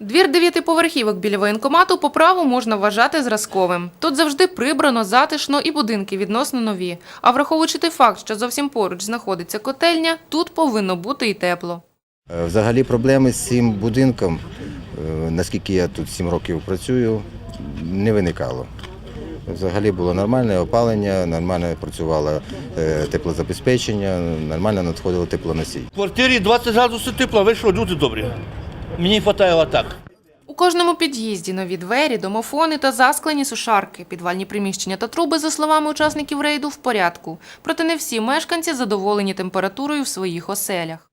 Двір дев'ятиповерхівок біля воєнкомату по праву можна вважати зразковим. Тут завжди прибрано, затишно і будинки відносно нові. А враховуючи той факт, що зовсім поруч знаходиться котельня, тут повинно бути і тепло. Е, Взагалі проблеми з цим будинком, е, наскільки я тут 7 років працюю, не виникало. Взагалі було нормальне опалення, нормально працювало е, теплозабезпечення, нормально надходило теплоносій. В квартирі 20 градусів тепла, ви що, люди добрі. Мені вистачає отак. У кожному під'їзді нові двері, домофони та засклені сушарки. Підвальні приміщення та труби, за словами учасників рейду, в порядку. Проте не всі мешканці задоволені температурою в своїх оселях.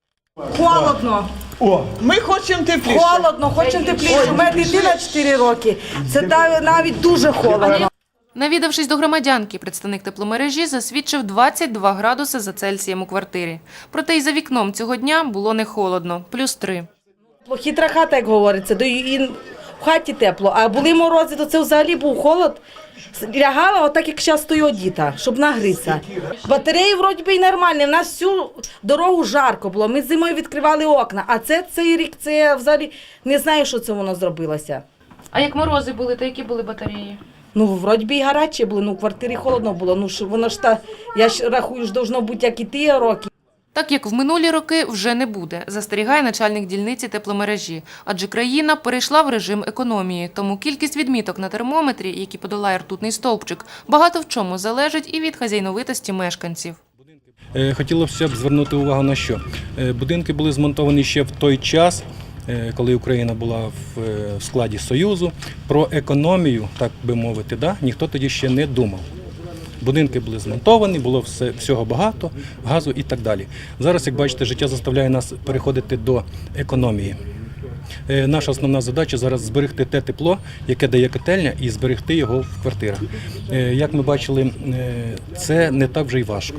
Холодно. О, ми хочемо тепліше. Холодно, хочемо тепліше. У мене дитина 4 роки. Це навіть дуже холодно. Навідавшись до громадянки, представник тепломережі засвідчив 22 градуси за Цельсієм у квартирі. Проте й за вікном цього дня було не холодно, плюс 3. Хитра хата, як говориться, до і в хаті тепло. А були морози, то це взагалі був холод. Лягала отак, як зараз стою одіта, щоб нагрітися. Батареї вроді би і нормальні. У нас всю дорогу жарко було. Ми зимою відкривали окна. А це цей рік, це я взагалі не знаю, що це воно зробилося. А як морози були, то які були батареї? Ну, вроді би і гаряче були, ну в квартирі холодно було. Ну що воно ж та, я ж рахую, ж должно бути, як і ті роки. Так як в минулі роки вже не буде, застерігає начальник дільниці тепломережі. Адже країна перейшла в режим економії, тому кількість відміток на термометрі, які подолає ртутний стовпчик, багато в чому залежить і від хазяйновитості мешканців. Е, Хотілося б звернути увагу на що. Е, Будинки були змонтовані ще в той час, е, коли Україна була в складі Союзу. Про економію, так би мовити, да, ніхто тоді ще не думав. Будинки були змонтовані, було все, всього багато, газу і так далі. Зараз, як бачите, життя заставляє нас переходити до економії. Е, Наша основна задача зараз зберегти те тепло, яке дає котельня, і зберегти його в квартирах. Е, Як ми бачили, е, це не так вже й важко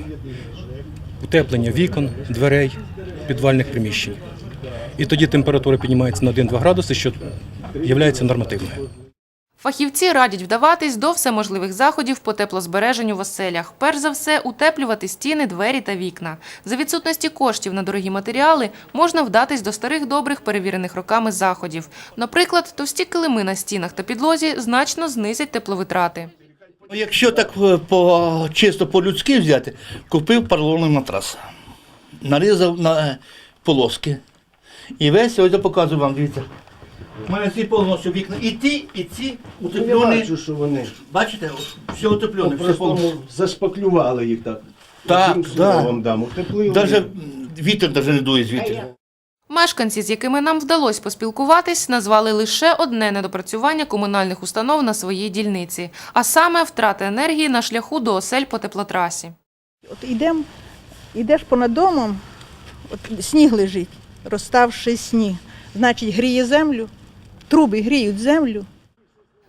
утеплення вікон, дверей, підвальних приміщень. І тоді температура піднімається на 1-2 градуси, що є нормативною. Фахівці радять вдаватись до всеможливих заходів по теплозбереженню в оселях. Перш за все, утеплювати стіни, двері та вікна. За відсутності коштів на дорогі матеріали можна вдатись до старих добрих перевірених роками заходів. Наприклад, товсті килими на стінах та підлозі значно знизять тепловитрати. Ну, Якщо так е, по, чисто по-людськи взяти, купив поролоний матрас, нарізав на е, полоски. І весь, ось я показую вам, дивіться. У мене всі повністю вікна. І ті, і ці Я утеплені. бачу, що вони Бачите, все утеплене, все повністю. просто зашпаклювали їх так. Так, Одним словом, да, утеплили. Даже вітер даже не дує звідти. Мешканці, з якими нам вдалося поспілкуватись, назвали лише одне недопрацювання комунальних установ на своїй дільниці, а саме втрата енергії на шляху до осель по теплотрасі. От йдемо, йдеш понад домом, от сніг лежить, розставший сніг. Значить, гріє землю, труби гріють землю.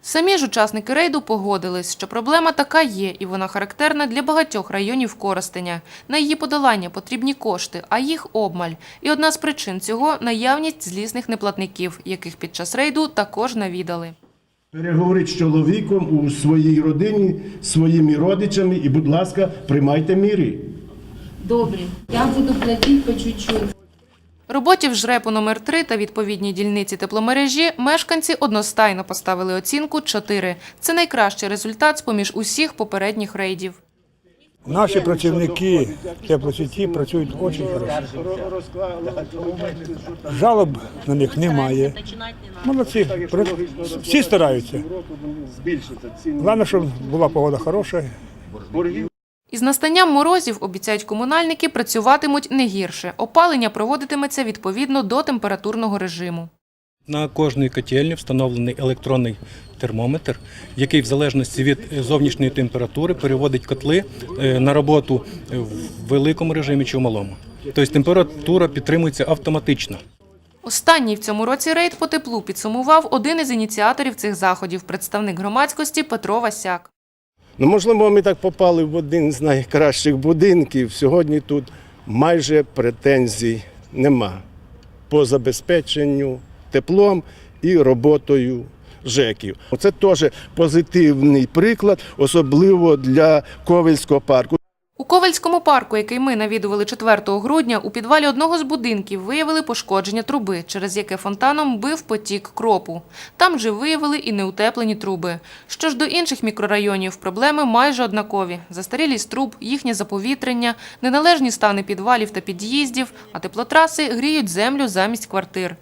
Самі ж учасники рейду погодились, що проблема така є, і вона характерна для багатьох районів Коростеня. На її подолання потрібні кошти, а їх обмаль. І одна з причин цього – наявність злісних неплатників, яких під час рейду також навідали. Переговоріть з чоловіком у своїй родині, своїми родичами і, будь ласка, приймайте міри. Добре, я буду платити по чуть-чуть. Роботі в жрепу номер 3 та відповідній дільниці тепломережі мешканці одностайно поставили оцінку 4. Це найкращий результат з-поміж усіх попередніх рейдів. Наші працівники теплосіті працюють дуже хорошо. Жалоб на них немає. Молодці, всі стараються. Головне, щоб була погода хороша. Із настанням морозів, обіцяють комунальники, працюватимуть не гірше. Опалення проводитиметься відповідно до температурного режиму. На кожній котельні встановлений електронний термометр, який в залежності від е, зовнішньої температури переводить котли е, на роботу е, в великому режимі чи в малому. Тобто температура підтримується автоматично. Останній в цьому році рейд по теплу підсумував один із ініціаторів цих заходів, представник громадськості Петро Васяк. Ну, можливо, ми так попали в один з найкращих будинків. Сьогодні тут майже претензій нема по забезпеченню теплом і роботою ЖЕКів. Це теж позитивний приклад, особливо для Ковельського парку. У Ковальському парку, який ми навідували 4 грудня, у підвалі одного з будинків виявили пошкодження труби, через яке фонтаном бив потік кропу. Там же виявили і неутеплені труби. Що ж до інших мікрорайонів, проблеми майже однакові. Застарілість труб, їхнє заповітрення, неналежні стани підвалів та під'їздів, а теплотраси гріють землю замість квартир.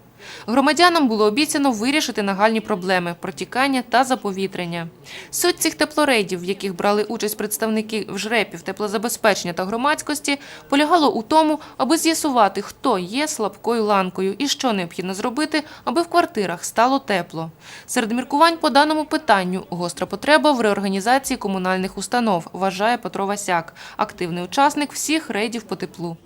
Громадянам було обіцяно вирішити нагальні проблеми – протікання та заповітрення. Суть цих теплорейдів, в яких брали участь представники вжрепів, теплозабезпечення та громадськості, полягало у тому, аби з'ясувати, хто є слабкою ланкою і що необхідно зробити, аби в квартирах стало тепло. Серед міркувань по даному питанню – гостра потреба в реорганізації комунальних установ, вважає Петро Васяк, активний учасник всіх рейдів по теплу.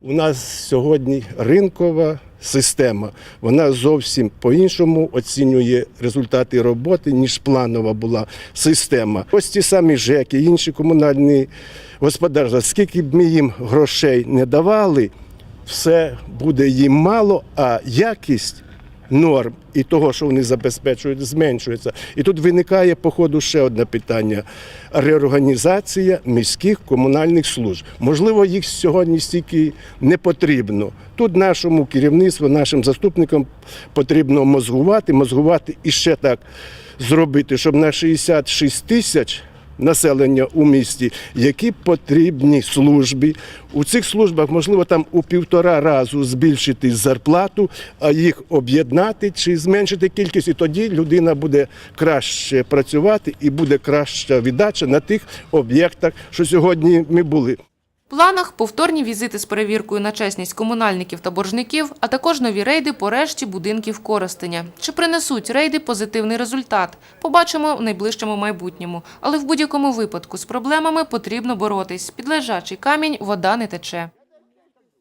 У нас сьогодні ринкова система. Вона зовсім по-іншому оцінює результати роботи, ніж планова була система. Ось ті самі ЖЕКи, інші комунальні господарства, скільки б ми їм грошей не давали, все буде їм мало, а якість норм і того, що вони забезпечують, зменшується. І тут виникає, по ходу, ще одне питання: реорганізація міських комунальних служб. Можливо, їх сьогодні стільки не потрібно. Тут нашому керівництву, нашим заступникам потрібно мозгувати, мозгувати і ще так зробити, щоб на 66 тисяч населення у місті, які потрібні службі. У цих службах можливо там у півтора разу збільшити зарплату, а їх об'єднати чи зменшити кількість, і тоді людина буде краще працювати і буде краща віддача на тих об'єктах, що сьогодні ми були. Планах повторні візити з перевіркою на чесність комунальників та боржників, а також нові рейди по решті будинків користення. Чи принесуть рейди позитивний результат? Побачимо в найближчому майбутньому. Але в будь-якому випадку з проблемами потрібно боротись. Під лежачий камінь вода не тече.